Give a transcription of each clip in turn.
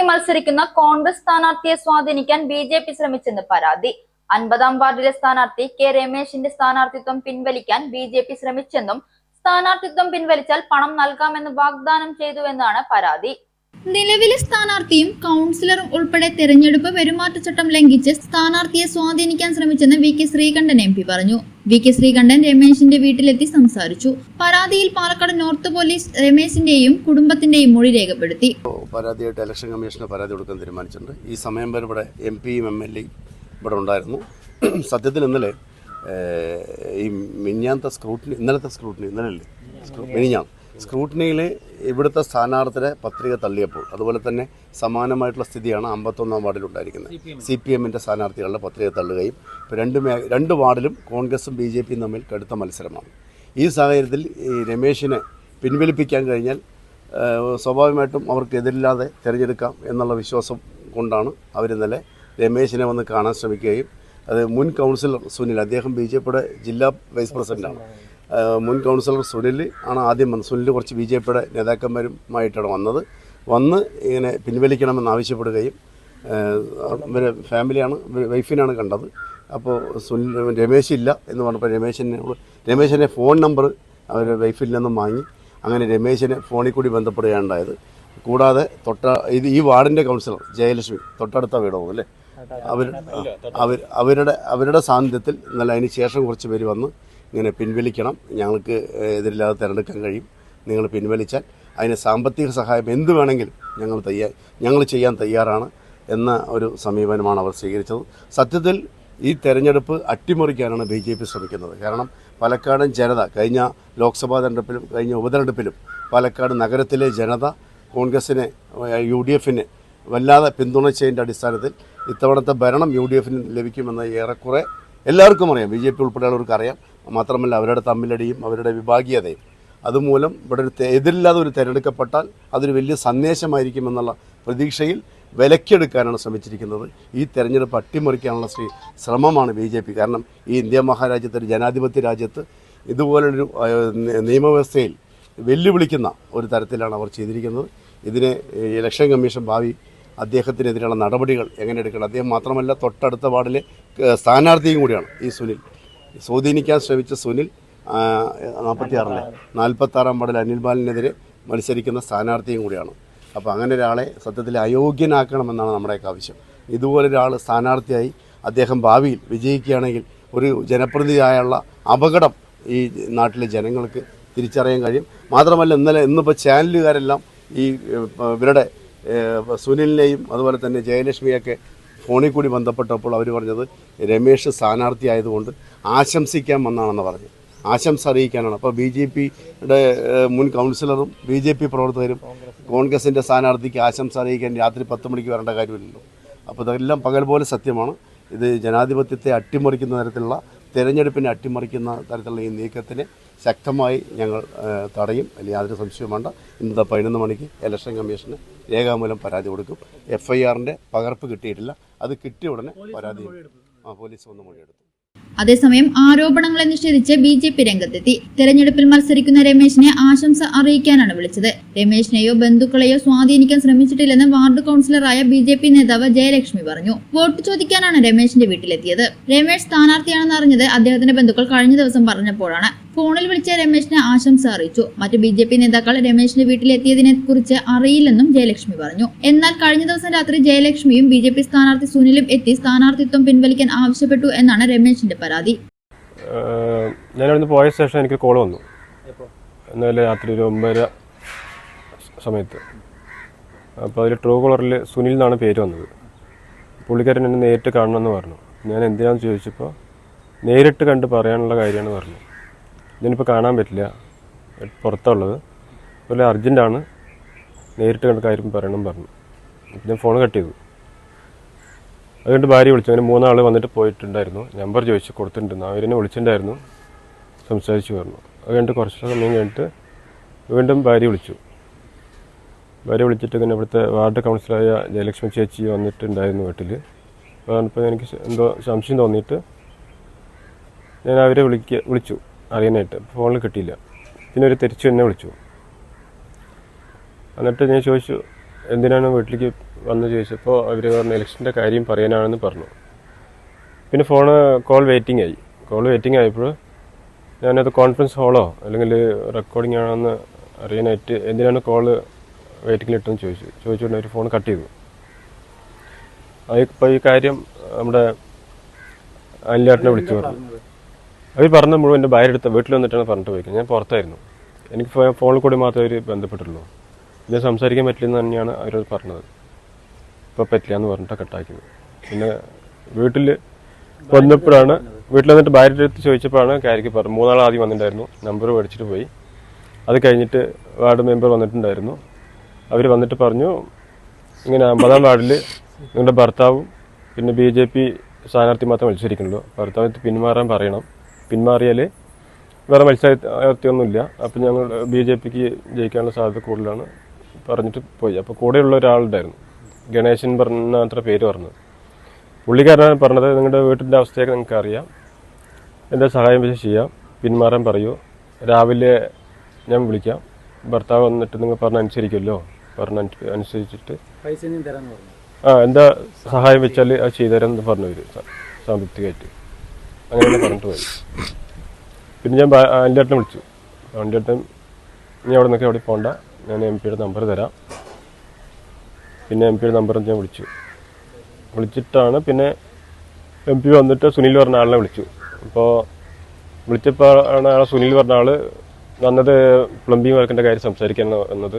പിൻവലിക്ക് മത്സരിക്കുന്ന കോൺഗ്രസ് സ്ഥാനാർത്ഥിയെ സ്വാധീനിക്കാൻ ബി ജെ പി ശ്രമിച്ചെന്ന് പരാതി. അൻപതാം വാർഡിലെ സ്ഥാനാർത്ഥി കെ രമേശിന്റെ സ്ഥാനാർത്ഥിത്വം പിൻവലിക്കാൻ ബി ജെ പി ശ്രമിച്ചെന്നും സ്ഥാനാർത്ഥിത്വം പിൻവലിച്ചാൽ പണം നൽകാമെന്ന് വാഗ്ദാനം ചെയ്തുവെന്നാണ് പരാതി. നിലവിലെ സ്ഥാനാർത്ഥിയും കൗൺസിലറും ഉൾപ്പെടെ തെരഞ്ഞെടുപ്പ് പെരുമാറ്റച്ചട്ടം ലംഘിച്ച് സ്ഥാനാർത്ഥിയെ സ്വാധീനിക്കാൻ ശ്രമിച്ചെന്ന് V K Sreekandan M P പറഞ്ഞു. വി കെ ശ്രീകണ്ഠൻ രമേശിന്റെ വീട്ടിലെത്തി സംസാരിച്ചു. പരാതിയിൽ പാലക്കാട് നോർത്ത് പോലീസ് രമേശിന്റെയും കുടുംബത്തിന്റെയും മൊഴി രേഖപ്പെടുത്തി. പരാതിയായിട്ട് ഇലക്ഷൻ കമ്മീഷന് പരാതി കൊടുക്കാൻ തീരുമാനിച്ചിട്ടുണ്ട്. ഈ സമയം വരെ ഇവിടെ എം പിയും എം എൽ എയും ഇവിടെ ഉണ്ടായിരുന്നു. സത്യത്തിൽ ഇന്നലെ ഈ മിഞ്ഞാന്ത സ്ക്രൂട്ടിനി ഇന്നലത്തെ സ്ക്രൂട്ടിനി ഇന്നലെ മിനിഞ്ഞാം സ്ക്രൂട്ടിനിയിൽ ഇവിടുത്തെ സ്ഥാനാർത്ഥിയുടെ പത്രിക തള്ളിയപ്പോൾ അതുപോലെ തന്നെ സമാനമായിട്ടുള്ള സ്ഥിതിയാണ് അമ്പത്തൊന്നാം വാർഡിലുണ്ടായിരിക്കുന്നത് സി പി എമ്മിന്റെ സ്ഥാനാർത്ഥികളുടെ പത്രിക തള്ളുകയും രണ്ട് മേ രണ്ട് വാർഡിലും കോൺഗ്രസും ബി ജെ പിയും തമ്മിൽ കടുത്ത മത്സരമാണ്. ഈ സാഹചര്യത്തിൽ ഈ രമേശിനെ പിൻവലിപ്പിക്കാൻ കഴിഞ്ഞാൽ സ്വാഭാവികമായിട്ടും അവർക്കെതിരില്ലാതെ തിരഞ്ഞെടുക്കാം എന്നുള്ള വിശ്വാസം കൊണ്ടാണ് അവരിന്നലെ രമേശിനെ വന്ന് കാണാൻ ശ്രമിക്കുകയും അത് മുൻ കൗൺസിലർ സുനിൽ അദ്ദേഹം ബി ജെ പിയുടെ ജില്ലാ വൈസ് പ്രസിഡന്റാണ് മുൻ കൗൺസിലർ സുനിൽ ആണ് ആദ്യം വന്നത്. സുനിൽ കുറച്ച് ബി ജെ പിയുടെ നേതാക്കന്മാരുമായിട്ടാണ് വന്നത്. വന്ന് ഇങ്ങനെ പിൻവലിക്കണമെന്ന് ആവശ്യപ്പെടുകയും ഇവരെ ഫാമിലിയാണ് വൈഫിനാണ് കണ്ടത്. അപ്പോൾ സുനിൽ രമേശ് ഇല്ല എന്ന് പറഞ്ഞപ്പോൾ രമേശിനെ രമേശിന്റെ ഫോൺ നമ്പർ അവർ വൈഫിൽ നിന്നും വാങ്ങി അങ്ങനെ രമേശിനെ ഫോണിൽ കൂടി ബന്ധപ്പെടുകയുണ്ടായത് കൂടാതെ തൊട്ട ഇത് ഈ വാർഡിന്റെ കൗൺസിലർ ജയലക്ഷ്മി തൊട്ടടുത്ത വീടാവും അല്ലേ? അവർ അവർ അവരുടെ അവരുടെ സാന്നിധ്യത്തിൽ ഇന്നലെ അതിന് ശേഷം കുറച്ച് പേര് വന്ന് ഇങ്ങനെ പിൻവലിക്കണം. ഞങ്ങൾക്ക് എതിരില്ലാതെ തിരഞ്ഞെടുക്കാൻ കഴിയും. നിങ്ങൾ പിൻവലിച്ചാൽ അതിന് സാമ്പത്തിക സഹായം എന്ത് വേണമെങ്കിലും ഞങ്ങൾ തയ്യാ ഞങ്ങൾ ചെയ്യാൻ തയ്യാറാണ് എന്ന ഒരു സമീപനമാണ് അവർ സ്വീകരിച്ചത്. സത്യത്തിൽ ഈ തെരഞ്ഞെടുപ്പ് അട്ടിമറിക്കാനാണ് ബി ജെ പി ശ്രമിക്കുന്നത്. കാരണം പാലക്കാടൻ ജനത കഴിഞ്ഞ ലോക്സഭാ തെരഞ്ഞെടുപ്പിലും കഴിഞ്ഞ ഉപതെരഞ്ഞെടുപ്പിലും പാലക്കാട് നഗരത്തിലെ ജനത കോൺഗ്രസിനെ യു ഡി എഫിനെ വല്ലാതെ പിന്തുണച്ചതിന്റെ അടിസ്ഥാനത്തിൽ ഇത്തവണത്തെ ഭരണം യു ഡി എഫിന് ലഭിക്കുമെന്ന് ഏറെക്കുറെ എല്ലാവർക്കും അറിയാം. ബി ജെ പി ഉൾപ്പെടെയുള്ളവർക്ക് അറിയാം മാത്രമല്ല അവരുടെ തമ്മിലടിയും അവരുടെ വിഭാഗീയതയും. അതുമൂലം ഇവിടെ ഒരു എതിരില്ലാതെ ഒരു തിരഞ്ഞെടുക്കപ്പെട്ടാൽ അതൊരു വലിയ സന്ദേശമായിരിക്കുമെന്നുള്ള പ്രതീക്ഷയിൽ വിലക്കെടുക്കാനാണ് ശ്രമിച്ചിരിക്കുന്നത്. ഈ തെരഞ്ഞെടുപ്പ് അട്ടിമറിക്കാനുള്ള ശ്രീ ശ്രമമാണ് ബി ജെ പി. കാരണം ഈ ഇന്ത്യ മഹാരാജ്യത്തെ ഒരു ജനാധിപത്യ രാജ്യത്ത് ഇതുപോലൊരു നിയമവ്യവസ്ഥയിൽ വെല്ലുവിളിക്കുന്ന ഒരു തരത്തിലാണ് അവർ ചെയ്തിരിക്കുന്നത്. ഇതിനെ ഇലക്ഷൻ കമ്മീഷൻ ഭാവി അദ്ദേഹത്തിനെതിരെയുള്ള നടപടികൾ എങ്ങനെ എടുക്കണം? അദ്ദേഹം മാത്രമല്ല തൊട്ടടുത്ത വാർഡിലെ സ്ഥാനാർത്ഥിയും കൂടിയാണ് ഈ സുനിൽ. സ്വാധീനിക്കാൻ ശ്രമിച്ച സുനിൽ നാൽപ്പത്തി ആറിലെ നാൽപ്പത്താറാം അനിൽ ബാലിനെതിരെ മത്സരിക്കുന്ന സ്ഥാനാർത്ഥിയും കൂടിയാണ്. അപ്പോൾ അങ്ങനെ ഒരാളെ സത്യത്തിൽ അയോഗ്യനാക്കണമെന്നാണ് നമ്മുടെയൊക്കെ ആവശ്യം. ഇതുപോലെ ഒരാൾ സ്ഥാനാർത്ഥിയായി അദ്ദേഹം ഭാവിയിൽ വിജയിക്കുകയാണെങ്കിൽ ഒരു ജനപ്രതിനിധിയായുള്ള അപകടം ഈ നാട്ടിലെ ജനങ്ങൾക്ക് തിരിച്ചറിയാൻ കഴിയും. മാത്രമല്ല ഇന്നലെ ഇന്നിപ്പോൾ ചാനലുകാരെല്ലാം ഈ ഇവരുടെ സുനിലിനെയും അതുപോലെ തന്നെ ജയലക്ഷ്മിയൊക്കെ ഫോണിൽ കൂടി ബന്ധപ്പെട്ടപ്പോൾ അവർ പറഞ്ഞത് രമേശ് സ്ഥാനാർത്ഥി ആയതുകൊണ്ട് ആശംസിക്കാൻ വന്നാണെന്ന് പറഞ്ഞു. ആശംസ അറിയിക്കാനാണ്. അപ്പോൾ ബി ജെ പിയുടെ മുൻ കൗൺസിലറും ബി ജെ പി പ്രവർത്തകരും കോൺഗ്രസിന്റെ സ്ഥാനാർത്ഥിക്ക് ആശംസ അറിയിക്കാൻ രാത്രി പത്ത് മണിക്ക് വരേണ്ട കാര്യമില്ലല്ലോ. അപ്പോൾ ഇതെല്ലാം പകൽ പോലെ സത്യമാണ്. ഇത് ജനാധിപത്യത്തെ അട്ടിമറിക്കുന്ന തരത്തിലുള്ള തിരഞ്ഞെടുപ്പിനെ അട്ടിമറിക്കുന്ന തരത്തിലുള്ള ഈ നീക്കത്തിന് ശക്തമായി ഞങ്ങൾ തടയും. അല്ലെങ്കിൽ യാതൊരു സംശയവും വേണ്ട. ഇന്നത്തെ പതിനൊന്ന് മണിക്ക് ഇലക്ഷൻ കമ്മീഷന് രേഖാമൂലം പരാതി കൊടുക്കും. എഫ് ഐ ആറിന്റെ പകർപ്പ് കിട്ടിയിട്ടില്ല. അത് കിട്ടിയ ഉടനെ പരാതി ആ പോലീസ് വന്ന് മൊഴിയെടുത്തു. അതേസമയം ആരോപണങ്ങളെ നിഷേധിച്ച് ബി ജെ പി രംഗത്തെത്തി. തെരഞ്ഞെടുപ്പിൽ മത്സരിക്കുന്ന രമേശിനെ ആശംസ അറിയിക്കാനാണ് വിളിച്ചത്. രമേശിനെയോ ബന്ധുക്കളെയോ സ്വാധീനിക്കാൻ ശ്രമിച്ചിട്ടില്ലെന്ന് വാർഡ് കൗൺസിലറായ ബി ജെ പി നേതാവ് ജയലക്ഷ്മി പറഞ്ഞു. വോട്ട് ചോദിക്കാനാണ് രമേശിന്റെ വീട്ടിലെത്തിയത്. രമേശ് സ്ഥാനാർത്ഥിയാണെന്ന് അറിഞ്ഞത് അദ്ദേഹത്തിന്റെ ബന്ധുക്കൾ കഴിഞ്ഞ ദിവസം പറഞ്ഞപ്പോഴാണ്. ഫോണിൽ വിളിച്ച രമേശിനെ ആശംസ അറിയിച്ചു. മറ്റ് ബി ജെ പി നേതാക്കൾ രമേശിന്റെ വീട്ടിലെത്തിയതിനെ കുറിച്ച് അറിയില്ലെന്നും ജയലക്ഷ്മി പറഞ്ഞു. എന്നാൽ കഴിഞ്ഞ ദിവസം രാത്രി ജയലക്ഷ്മിയും ബി ജെ പി സ്ഥാനാർത്ഥി സുനിലും എത്തി സ്ഥാനാർത്ഥിത്വം പിൻവലിക്കാൻ ആവശ്യപ്പെട്ടു എന്നാണ് രമേശിന്റെ പരാതി. ഞാൻ ഞാനവിടുന്ന് പോയ ശേഷം എനിക്ക് കോൾ വന്നു. ഇന്നലെ രാത്രി ഒരു ഒമ്പതര സമയത്ത്. അപ്പോൾ അതിൽ ട്രൂ കോളറിൽ സുനിൽ എന്നാണ് പേര് വന്നത്. പുള്ളിക്കാരൻ എന്നെ നേരിട്ട് കാണണമെന്ന് പറഞ്ഞു. ഞാൻ എന്തിനാണെന്ന് ചോദിച്ചപ്പോൾ നേരിട്ട് കണ്ട് പറയാനുള്ള കാര്യമാണ് പറഞ്ഞു ഇതിനിപ്പോൾ കാണാൻ പറ്റില്ല. പുറത്തുള്ളത്. അതുപോലെ അർജന്റാണ് നേരിട്ട് കണ്ട് കാര്യം പറയണം പറഞ്ഞു. ഞാൻ ഫോൺ കട്ട് ചെയ്തു. അതുകൊണ്ട് ഭാര്യ വിളിച്ചു. അങ്ങനെ മൂന്നാൾ വന്നിട്ട് പോയിട്ടുണ്ടായിരുന്നു. നമ്പർ ചോദിച്ചു കൊടുത്തിട്ടുണ്ടായിരുന്നു അവരെന്നെ വിളിച്ചിട്ടുണ്ടായിരുന്നു. സംസാരിച്ചു പറഞ്ഞു. അത് കഴിഞ്ഞിട്ട് കുറച്ച് സമയം കഴിഞ്ഞിട്ട് വീണ്ടും ഭാര്യ വിളിച്ചു. ഭാര്യ വിളിച്ചിട്ട് ഇങ്ങനെ ഇവിടുത്തെ വാർഡ് കൗൺസിലറായ ജയലക്ഷ്മി ചേച്ചി വന്നിട്ടുണ്ടായിരുന്നു വീട്ടിൽ അപ്പോൾ എനിക്ക് എന്തോ സംശയം തോന്നിയിട്ട് ഞാൻ അവരെ വിളിക്ക വിളിച്ചു. അറിയാനായിട്ട്. ഫോണിൽ കിട്ടിയില്ല. പിന്നെ ഒരു തിരിച്ചു എന്നെ വിളിച്ചു. എന്നിട്ട് ഞാൻ ചോദിച്ചു എന്തിനാണ് വീട്ടിലേക്ക് വന്ന്? ചോദിച്ചപ്പോൾ അവർ പറഞ്ഞു ഇലക്ഷന്റെ കാര്യം പറയാനാണെന്ന് പറഞ്ഞു. പിന്നെ ഫോണ് കോൾ വെയിറ്റിംഗ് ആയി. കോൾ വെയിറ്റിംഗ് ആയപ്പോൾ ഞാനത് കോൺഫറൻസ് ഹോളോ അല്ലെങ്കിൽ റെക്കോർഡിംഗ് ആണെന്ന് അറിയാനായിട്ട് എന്തിനാണ് കോൾ വെയിറ്റിംഗിലിട്ടെന്ന് ചോദിച്ചു. ചോദിച്ചുകൊണ്ട് അവർ ഫോൺ കട്ട് ചെയ്തു. ഇപ്പോൾ ഈ കാര്യം നമ്മുടെ അനിലേട്ടനെ വിളിച്ചു പറഞ്ഞു. അവർ പറഞ്ഞ മുഴുവൻ എന്റെ ഭാര്യ എടുത്ത വീട്ടിൽ വന്നിട്ടാണ് പറഞ്ഞിട്ട് പോയിക്കുന്നത്. ഞാൻ പുറത്തായിരുന്നു. എനിക്ക് ഫോണിൽ കൂടി മാത്രമേ അവർ ബന്ധപ്പെട്ടുള്ളൂ. ഇതിനെ സംസാരിക്കാൻ പറ്റില്ലെന്ന് തന്നെയാണ് അവർ പറഞ്ഞത്. ഇപ്പോൾ പറ്റില്ല എന്ന് പറഞ്ഞിട്ട് കട്ടാക്കിയത്. പിന്നെ വീട്ടിൽ വന്നപ്പോഴാണ് വീട്ടിൽ വന്നിട്ട് ഭാര്യയുടെ അടുത്ത് ചോദിച്ചപ്പോഴാണ് കാര്യക്ക് പറഞ്ഞു മൂന്നാൾ ആദ്യം വന്നിട്ടുണ്ടായിരുന്നു. നമ്പർ മേടിച്ചിട്ട് പോയി. അത് കഴിഞ്ഞിട്ട് വാർഡ് മെമ്പർ വന്നിട്ടുണ്ടായിരുന്നു. അവർ വന്നിട്ട് പറഞ്ഞു ഇങ്ങനെ അമ്പതാം വാർഡിൽ നിങ്ങളുടെ ഭർത്താവും പിന്നെ ബി ജെ പി സ്ഥാനാർത്ഥി മാത്രം മത്സരിക്കുന്നുള്ളൂ. ഭർത്താവ് പിന്മാറാൻ പറയണം. പിന്മാറിയാൽ വേറെ മത്സരാർത്ഥിയൊന്നുമില്ല. അപ്പം ഞങ്ങൾ ബി ജെ പിക്ക് ജയിക്കാനുള്ള സാധ്യത കൂടുതലാണ് പറഞ്ഞിട്ട് പോയി. അപ്പോൾ കൂടെയുള്ള ഒരാളുണ്ടായിരുന്നു. ഗണേശൻ പറഞ്ഞ അത്ര പേര് പറഞ്ഞത്. പുള്ളിക്കാരനാണ് പറഞ്ഞത് നിങ്ങളുടെ വീട്ടിന്റെ അവസ്ഥയൊക്കെ നിങ്ങൾക്ക് അറിയാം എന്താ സഹായം വെച്ച് ചെയ്യാം. പിന്മാറാൻ പറയൂ. രാവിലെ ഞാൻ വിളിക്കാം. ഭർത്താവ് വന്നിട്ട് നിങ്ങൾ പറഞ്ഞ അനുസരിക്കുമല്ലോ. പറഞ്ഞ അനുസരിച്ചിട്ട്. ആ എന്താ സഹായം വെച്ചാൽ അത് എന്ന് പറഞ്ഞു വരും സാമ്പത്തികമായിട്ട്. അങ്ങനെ പറഞ്ഞിട്ട് പോയി പിന്നെ ഞാൻ ഏട്ടനെ വിളിച്ചു. ഏട്ടൻ നീ അവിടെ നിൽക്കാൻ അവിടെ പോകണ്ട ഞാൻ എം പിയുടെ നമ്പർ തരാം. പിന്നെ എം പിയുടെ നമ്പർ ഞാൻ വിളിച്ചു. വിളിച്ചിട്ടാണ് പിന്നെ എം പി വന്നിട്ട് സുനിൽ പറഞ്ഞ ആളിനെ വിളിച്ചു. അപ്പോൾ വിളിച്ചപ്പോൾ ആണ് ആ സുനിൽ പറഞ്ഞ ആൾ വന്നത് പ്ലംബിംഗ് വർക്കിന്റെ കാര്യം സംസാരിക്കാൻ വന്നത്.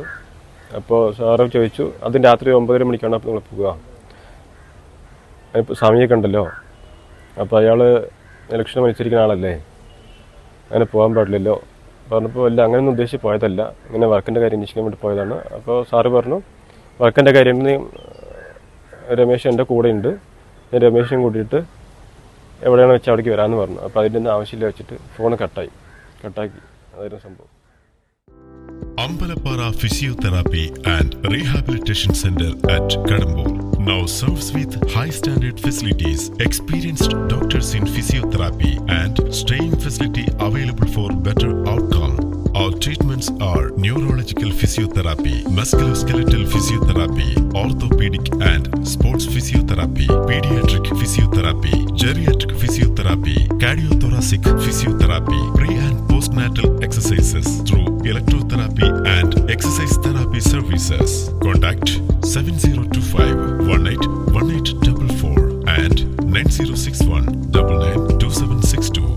അപ്പോൾ സാറ് ചോദിച്ചു അതിന് രാത്രി ഒമ്പതര മണിക്കാണ് അപ്പോൾ നിങ്ങൾ പോവുക? സമയമൊക്കെ ഉണ്ടല്ലോ. അപ്പോൾ അയാൾ ഇലക്ഷൻ മത്സരിക്കുന്ന ആളല്ലേ? അങ്ങനെ പോകാൻ പാടില്ലല്ലോ. പറഞ്ഞപ്പോൾ അല്ല അങ്ങനെയൊന്നും ഉദ്ദേശിച്ച് പോയതല്ല. ഇങ്ങനെ വർക്കിന്റെ കാര്യം അന്വേഷിക്കാൻ വേണ്ടി പോയതാണ്. അപ്പോൾ സാറ് പറഞ്ഞു വർക്കിന്റെ കാര്യം രമേശ് എന്റെ കൂടെ ഉണ്ട് ഞാൻ രമേശിനെ കൂട്ടിയിട്ട് എവിടെയാണ് വെച്ചാൽ അവിടേക്ക് വരാമെന്ന് പറഞ്ഞു. അപ്പോൾ അതിന്റെ ഒന്നും ആവശ്യമില്ല വെച്ചിട്ട് ഫോൺ കട്ടായി കട്ടാക്കി അതായിരുന്നു സംഭവം. Ambalappara physiotherapy and rehabilitation centre at Kadambur now serves with high standard facilities, experienced doctors in physiotherapy, and staying facility available for better outcome. Our treatments are neurological physiotherapy, musculoskeletal physiotherapy, orthopedic and sports physiotherapy, pediatric physiotherapy, geriatric physiotherapy, cardiothoracic physiotherapy, pre and postnatal exercises through electrotherapy and exercise therapy services. Contact 7025 18 and 9061 99277.